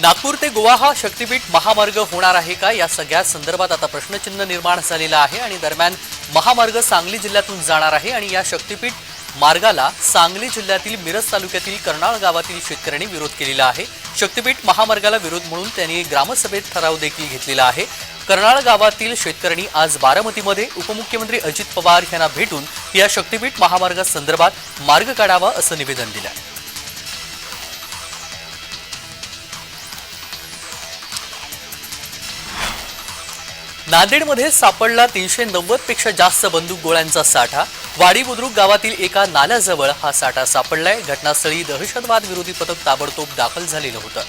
नागपूर ते गोवा हा शक्तीपीठ महामार्ग होणार आहे का? या सगळ्या संदर्भात आता प्रश्नचिन्ह निर्माण झालेलं आहे आणि दरम्यान महामार्ग सांगली जिल्ह्यातून जाणार आहे आणि या शक्तीपीठ मार्गाला सांगली जिल्ह्यातील मिरज तालुक्यातील कर्नाळ गावातील शेतकऱ्यांनी विरोध केलेला आहे. शक्तीपीठ महामार्गाला विरोध म्हणून त्यांनी ग्रामसभेत ठराव देखील घेतलेला आहे. कर्नाळ गावातील शेतकऱ्यांनी आज बारामतीमध्ये उपमुख्यमंत्री अजित पवार यांना भेटून या शक्तीपीठ महामार्गासंदर्भात मार्ग काढावा असं निवेदन दिलं नांदेडमध्ये सापडला तीनशे नव्वदपेक्षा जास्त बंदूक गोळ्यांचा साठा. वाडी बुद्रुक गावातील एका नाल्याजवळ हा साठा सापडलाय. घटनास्थळी दहशतवाद विरोधी पथक ताबडतोब दाखल झालेलं होतं.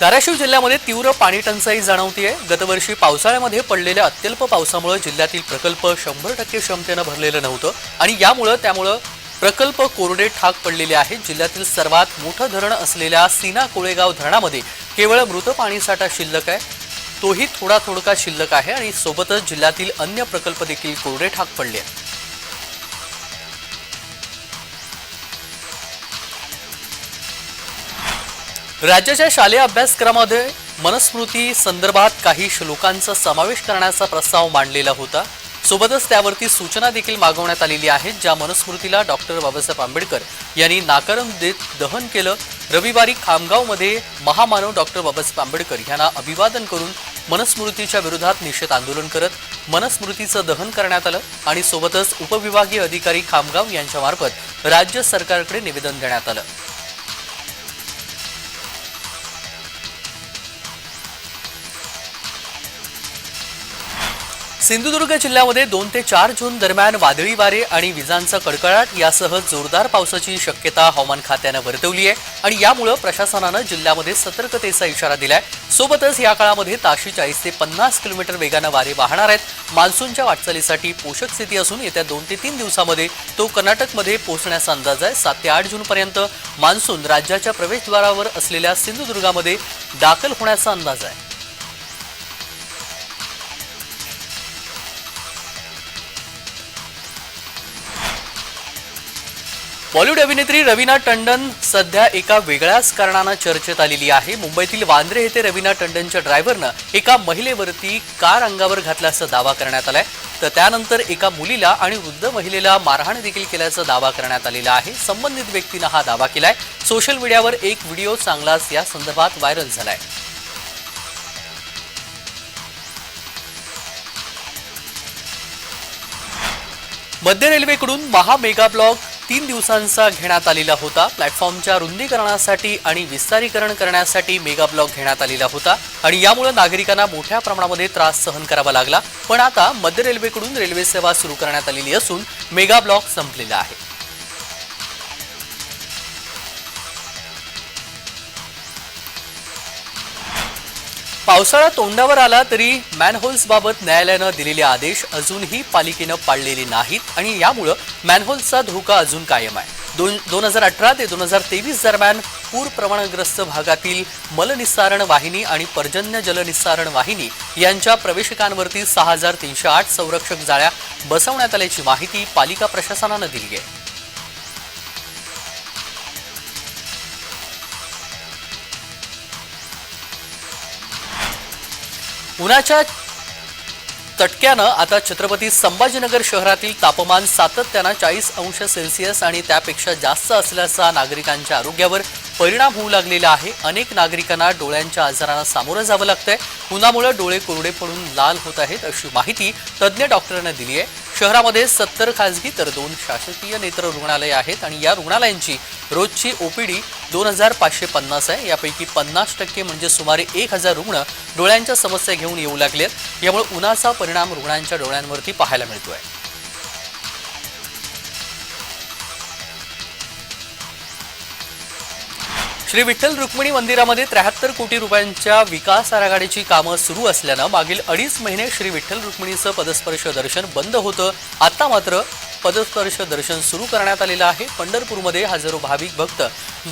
धाराशिव जिल्ह्यामध्ये तीव्र पाणी टंचाई जाणवतीये. गतवर्षी पावसाळ्यामध्ये पडलेल्या अत्यल्प पावसामुळे जिल्ह्यातील प्रकल्प शंभर टक्के क्षमतेनं भरलेलं नव्हतं आणि यामुळं त्यामुळं प्रकल्प कोरडे ठाक पडलेले आहेत जिल्ह्यातील सर्वात मोठं धरण असलेल्या सीना कोळेगाव धरणामध्ये केवळ मृत पाणीसाठा शिल्लक आहे. तोही थोडा थोडका शिल्लक आहे आणि सोबतच जिल्ह्यातील अन्य प्रकल्प देखील कोरडे ठाक पडले आहेत. राज्याच्या शालेय अभ्यासक्रमामध्ये मनस्मृती संदर्भात काही श्लोकांचा समावेश करण्याचा प्रस्ताव मांडलेला होता. सोबतच त्यावरती सूचना देखील मागवण्यात आलेली आहेत ज्या मनुस्मृतीला डॉक्टर बाबासाहेब आंबेडकर यांनी नाकारण देत दहन केलं. रविवारी खामगावमध्ये महामानव डॉक्टर बाबासाहेब आंबेडकर यांना अभिवादन करून मनस्मृतीच्या विरोधात निषेध आंदोलन करत मनस्मृतीचं दहन करण्यात आलं आणि सोबतच उपविभागीय अधिकारी खामगाव यांच्यामार्फत राज्य सरकारकडे निवेदन देण्यात आलं. सिंधुदुर्ग जिल्ह्यामध्ये दोन ते चार जून दरम्यान वादळी वारे आणि विजांचा कडकडाट यासह जोरदार पावसाची शक्यता हवामान खात्यानं वर्तवली आहे आणि यामुळं प्रशासनानं जिल्ह्यामध्ये सतर्कतेचा इशारा दिलाय. सोबतच या काळामध्ये ताशी चाळीस ते पन्नास किलोमीटर वेगानं वारे वाहणार आहेत. मान्सूनच्या वाटचालीसाठी पोषक स्थिती असून येत्या दोन ते तीन दिवसामध्ये तो कर्नाटकमध्ये पोहोचण्याचा अंदाज आहे. सात ते आठ जूनपर्यंत मान्सून राज्याच्या प्रवेशद्वारावर असलेल्या सिंधुदुर्गामध्ये दाखल होण्याचा अंदाज आहे. बॉलिवूड अभिनेत्री रवीना टंडन सध्या एका वेगळ्याच कारणानं चर्चेत आलेली आहे. मुंबईतील वांद्रे येथे रवीना टंडनच्या ड्रायव्हरनं एका महिलेवरती कार अंगावर घातल्याचा दावा करण्यात आलाय. तर त्यानंतर एका मुलीला आणि वृद्ध महिलेला मारहाण देखील केल्याचा दावा करण्यात आलेला आहे. संबंधित व्यक्तीनं हा दावा केलाय. सोशल मीडियावर एक व्हिडिओ चांगलाच या संदर्भात व्हायरल झालाय. मध्य रेल्वेकडून महा मेगा ब्लॉक तीन दिवसांचा घेण्यात आलेला होता. प्लॅटफॉर्मच्या रुंदीकरणासाठी आणि विस्तारीकरण करण्यासाठी मेगा ब्लॉक घेण्यात आलेला होता. आणि यामुळे नागरिकांना मोठ्या प्रमाणामध्ये त्रास सहन करावा लागला. पण आता मध्य रेल्वेकडून रेल्वे सेवा सुरू करण्यात आलेली असून मेगा ब्लॉक संपलेला आहे. पावसाळा तोंडावर आला तरी मॅनहोल्स बाबत न्यायालयानं दिलेले आदेश अजूनही पालिकेनं पाळलेले नाहीत आणि यामुळं मॅनहोल्सचा धोका अजून कायम आहे. दोन दोन हजार अठरा ते दोन हजार तेवीस दरम्यान पूर प्रमाणग्रस्त भागातील मलनिस्सारण वाहिनी आणि पर्जन्य जलनिस्सारण वाहिनी यांच्या प्रवेशकांवरती सहा हजार तीनशे आठ संरक्षक जाळ्या बसवण्यात आल्याची माहिती पालिका प्रशासनानं दिली आहे. उन्हाच्या चटक्यानं आता छत्रपती संभाजीनगर शहरातील तापमान सातत्यानं चाळीस अंश सेल्सिअस आणि त्यापेक्षा जास्त असल्याचा नागरिकांच्या आरोग्यावर परिणाम होऊ लागलेला आहे. अनेक नागरिकांना डोळ्यांच्या आजारांना सामोरं जावं लागतंय. उन्हामुळे डोळे कोरडे पडून लाल होत आहेत अशी माहिती तज्ज्ञ डॉक्टरांना दिली आहे. शहरामध्ये सत्तर खासगी तर दोन शासकीय नेत्र रुग्णालय आहेत आणि या रुग्णालयांची रोजची ओपीडी दोन हजार पाचशे पन्नास आहे. यापैकी पन्नास टक्के म्हणजे सुमारे एक हजार रुग्ण डोळ्यांच्या समस्या घेऊन येऊ लागलेत. यामुळे उन्हाचा परिणाम रुग्णांच्या डोळ्यांवरती पाहायला मिळतोय. श्री विठ्ठल रुक्मिणी मंदिरामध्ये त्र्याहत्तर कोटी रुपयांच्या विकास आराखड्याची कामं सुरू असल्यानं मागील अडीच महिने श्री विठ्ठल रुक्मिणीचं पदस्पर्श दर्शन बंद होतं. आता मात्र पदस्पर्श दर्शन सुरू करण्यात आलेलं आहे. पंढरपूरमध्ये हजारो भाविक भक्त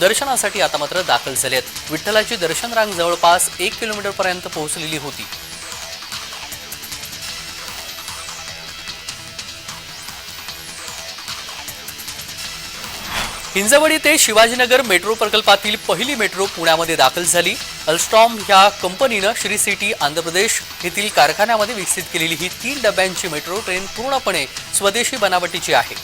दर्शनासाठी आता मात्र दाखल झाले आहेत विठ्ठलाची दर्शन रांग जवळपास एक किलोमीटरपर्यंत पोहोचलेली होती. हिंजवडी ते शिवाजीनगर मेट्रो प्रकल्पातील पहिली मेट्रो पुण्यामध्ये दाखल झाली. अल्स्टॉम ह्या कंपनीनं श्री सिटी आंध्र प्रदेश येथील कारखान्यामध्ये विकसित केलेली ही तीन डब्यांची मेट्रो ट्रेन पूर्णपणे स्वदेशी बनावटीची आहे.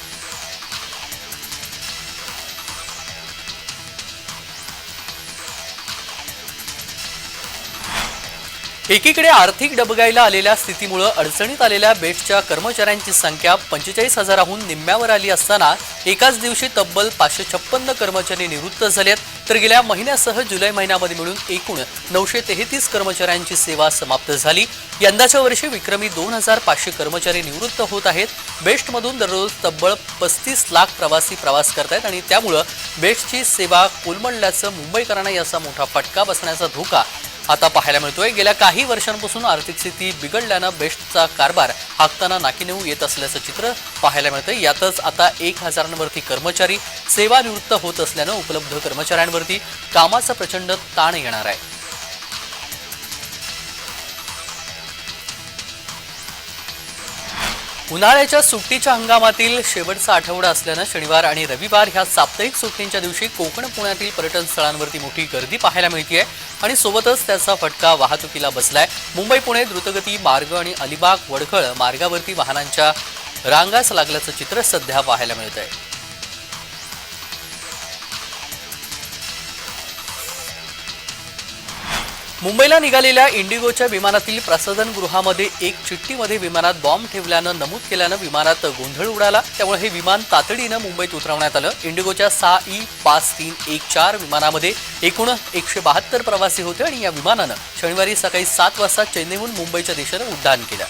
एकीकडे आर्थिक डबगाईला आलेल्या स्थितीमुळे अडचणीत आलेल्या बेस्टच्या कर्मचाऱ्यांची संख्या पंचेचाळीस हजाराहून निम्म्यावर आली असताना एकाच दिवशी तब्बल पाचशे छप्पन्न कर्मचारी निवृत्त झालेत. तर गेल्या महिन्यासह जुलै महिन्यामध्ये मिळून एकूण नऊशे तेहतीस कर्मचाऱ्यांची सेवा समाप्त झाली. यंदाच्या वर्षी विक्रमी दोन हजार पाचशे कर्मचारी निवृत्त होत आहेत. बेस्टमधून दररोज तब्बल पस्तीस लाख प्रवासी प्रवास करतायत आणि त्यामुळं बेस्टची सेवा कोलमडल्याचं मुंबईकरांना याचा मोठा फटका बसण्याचा धोका आता पाहायला मिळतोय गेल्या काही वर्षांपासून आर्थिक स्थिती बिघडल्यानं बेस्टचा कारभार हाकताना नाकीनेऊ येत असल्याचं चित्र पाहायला मिळतंय. यातच आता एक हजारांवरती कर्मचारी सेवानिवृत्त होत असल्यानं उपलब्ध कर्मचाऱ्यांवरती कामाचा प्रचंड ताण येणार आहे. उन्हाळ्याच्या सुट्टीच्या हंगामातील शेवटचा आठवडा असल्यानं शनिवार आणि रविवार ह्या साप्ताहिक सुट्टींच्या दिवशी कोकण पुण्यातील पर्यटन स्थळांवरती मोठी गर्दी पाहायला मिळते आणि सोबतच त्याचा फटका वाहतुकीला बसलाय. मुंबई पुणे द्रुतगती मार्ग आणि अलिबाग वडखळ मार्गावरती वाहनांच्या रांगास लागल्याचं चित्र सध्या पाहायला मिळत आहे मुंबईला निघालेल्या इंडिगोच्या विमानातील प्रसाधनगृहामध्ये एक चिठ्ठीमध्ये विमानात बॉम्ब ठेवल्यानं नमूद केल्यानं विमानात गोंधळ उडाला. त्यामुळे हे विमान तातडीनं मुंबईत उतरवण्यात आलं. इंडिगोच्या सहा ई पाच तीन एक चार विमानामध्ये एकूण एकशे बहात्तर प्रवासी होते आणि या विमानानं शनिवारी सकाळी सात वाजता चेन्नईहून मुंबईच्या दिशेनं उड्डाण केलं.